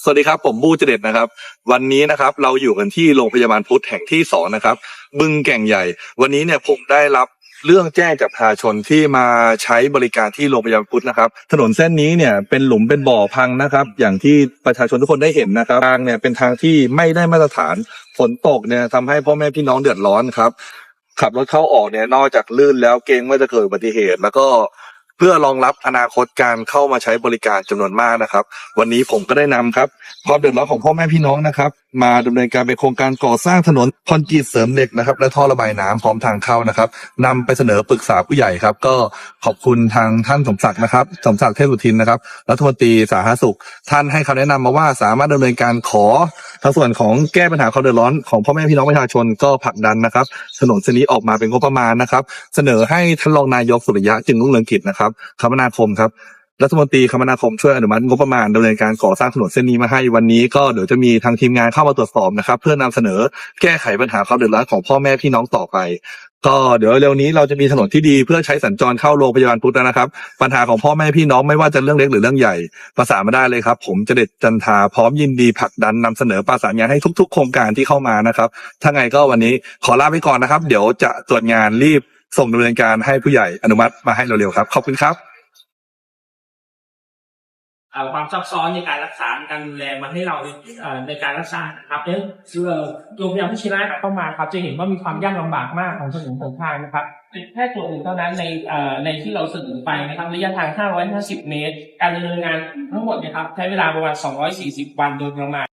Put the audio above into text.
สวัสดีครับ ผมบูเจเด็ดนะครับ วันนี้นะครับเราอยู่กันที่โรงพยาบาลพุทธแห่งที่สองนะครับ บึงแก่งใหญ่ วันนี้เนี่ยผมได้รับเรื่องแจ้งจากประชาชนที่มาใช้บริการที่โรงพยาบาลพุทธนะครับ ถนนเส้นนี้เนี่ยเป็นหลุมเป็นบ่อพังนะครับ อย่างที่ประชาชนทุกคนได้เห็นนะครับทางเนี่ยเป็นทางที่ไม่ได้มาตรฐานฝนตกเนี่ยทำให้พ่อแม่พี่น้องเดือดร้อนครับ ขับรถเข้าออกเนี่ยนอกจากลื่นแล้วเกรงว่าจะเกิดอุบัติเหตุ แล้วก็ เพื่อรองรับอนาคตการเข้ามาใช้บริการจำนวนมากนะครับ วันนี้ผมก็ได้นำครับความเดือดร้อนของพ่อแม่พี่น้องนะครับ มาดำเนินการเป็นโครงการก่อสร้างถนนคอนกรีตเสริมเหล็กนะครับ และท่อระบายน้ำพร้อมทางเข้านะครับนำไปเสนอปรึกษาผู้ใหญ่ครับ ก็ขอบคุณทางท่านสมศักดิ์นะครับ สมศักดิ์เทพสุทินนะครับรัฐมนตรีสาธารณสุข ท่านให้คำแนะนำมาว่าสามารถดำเนินการขอทางส่วนของแก้ปัญหาความเดือดร้อนของพ่อแม่พี่น้องประชาชนก็ผลักดันนะครับถนนเส้นนี้ออกมาเป็นงบประมาณนะครับ เสนอให้ท่านรองนายกสุริยะจึงรุ่งเรืองกิจนะครับคมนาคมครับ รัฐมนตรีคมนาคมช่วยอนุมัติงบประมาณดำเนินการก่อสร้างถนนเส้นนี้มาให้วันนี้ก็เดี๋ยวจะมีทางทีมงานเข้ามาตรวจสอบนะครับ เพื่อนำเสนอแก้ไขปัญหาความเดือดร้อนของพ่อแม่พี่น้องต่อไป ก็เดี๋ยวเร็วนี้เราจะมีถนนที่ดีเพื่อใช้สัญจรเข้าโรงพยาบาลพุทธนะครับ ปัญหาของพ่อแม่พี่น้องไม่ว่าจะเรื่องเล็กหรือเรื่องใหญ่ประสานมาได้เลยครับ ผมจะเด็ดจันทาพร้อมยินดีผลักดันนำเสนอประสานงานให้ทุก ๆ โครงการที่เข้ามานะครับถ้าไงก็วันนี้ขอลาไปก่อนนะครับ เดี๋ยวจะตรวจงานรีบส่งดำเนินการให้ผู้ใหญ่อนุมัติมาให้เร็วๆครับขอบคุณครับ ความซับซ้อนในการรักษาการดูแลมาให้เราเอ่อในการรักษานะครับเนี่ยคือโรงพยาบาลพิชิตราชเข้ามาครับจะเห็นว่ามีความยากลำบากมากของถนนหนทางนะครับเป็นแค่ส่วนหนึ่งเท่านั้นในเอ่อในที่เราเสนอไปนะครับระยะทาง 550 เมตร การดำเนินงานทั้งหมดเนะครับใช้เวลาประมาณ 240 วันโดยประมาณ